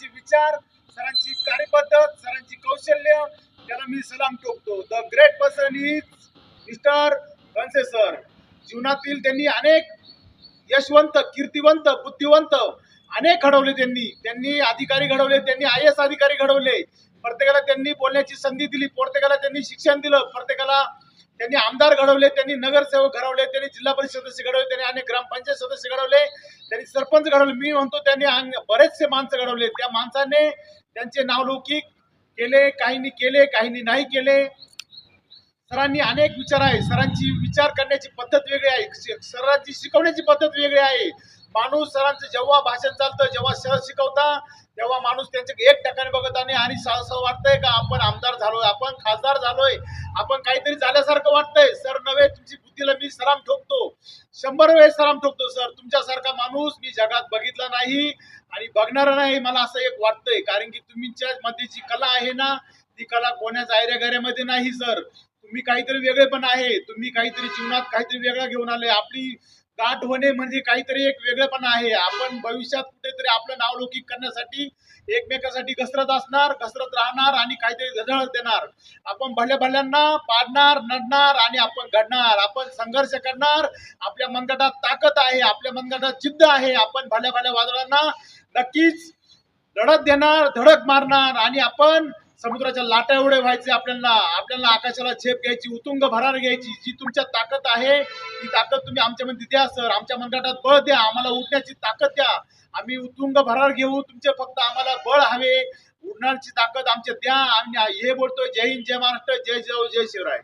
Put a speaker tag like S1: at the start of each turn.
S1: सरांचे विचार सरांची कार्यपद्धत सरांची कौशल्य त्याला मी सलाम ठोकतो. The great person is mister Banse sir जीवनातील त्यांनी अनेक यशवंत कीर्तिवंत बुद्धिवंत अनेक घडवले त्यांनी. त्यांनी अधिकारी घडवले त्यांनी आय एस अधिकारी घडवले. प्रत्येकाला त्यांनी बोलण्याची संधी दिली प्रत्येकाला त्यांनी शिक्षण दिलं प्रत्येकाला त्यांनी आमदार घडवले त्यांनी नगरसेवक घडवले त्यांनी जिल्हा परिषद सदस्य घडवले त्यांनी अनेक ग्रामपंचायत सदस्य घडवले त्यांनी सरपंच घडवले. मी म्हणतो त्यांनी बरेचसे माणसं घडवले. त्या माणसाने त्यांचे नावलौकिक केले काहींनी केले काहींनी नाही केले. सरांनी अनेक विचार आहे. सरांची विचार करण्याची पद्धत वेगळी आहे. सरांची शिकवण्याची पद्धत वेगळी आहे. माणूस सरांचं जेव्हा भाषण चालतं जेव्हा सर शिकवता तेव्हा माणूस त्यांचे एक टक्क्याने बघत आणि आणि असं वाटतंय का आपण आमदार झालोय आपण खासदार झालोय आपण काहीतरी झाल्यासारखं वाटतंय. सर नव्हे तुमची बुद्धीला मी सलाम ठोकतो. शंभर वेळेस सलाम ठोकतो सर. तुमच्यासारखा माणूस मी जगात बघितला नाही आणि बघणार नाही मला असं एक वाटतंय. कारण की तुमच्या मध्ये जी कला आहे ना ती कला कोण्याच आयऱ्यागाऱ्यामध्ये नाही सर. तुम्ही काहीतरी वेगळे पण आहे. तुम्ही काहीतरी जीवनात काहीतरी वेगळं घेऊन आले. आपली गाठ होणे म्हणजे काहीतरी एक वेगळेपणा आहे. आपण भविष्यात कुठेतरी आपलं नाव लौकिक करण्यासाठी एकमेकासाठी घसरत असणार घसरत राहणार आणि काहीतरी धडळ देणार. आपण भल्या भल्यांना पाडणार नडणार आणि आपण घडणार. आपण संघर्ष करणार. आपल्या मनगटात ताकद आहे आपल्या मनगटात जिद्द आहे. आपण भल्या भल्या वादळांना नक्कीच लढत देणार धडक मारणार आणि आपण समुद्राच्या लाटा एवढे व्हायचे आपल्याला आपल्याला आकाशाला झेप घ्यायची उतुंग भरार घ्यायची जी तुमच्या ताकद आहे ती ताकद तुम्ही आमच्यामध्ये द्या सर. आमच्या मनगटात बळ द्या आम्हाला उठण्याची ताकद द्या. आम्ही उतुंग भरार घेऊ तुमचे फक्त आम्हाला बळ हवे. उडण्याची ताकद आमच्या द्या. आम्ही हे बोलतोय जय हिंद जय महाराष्ट्र जय जय जय शिवराय.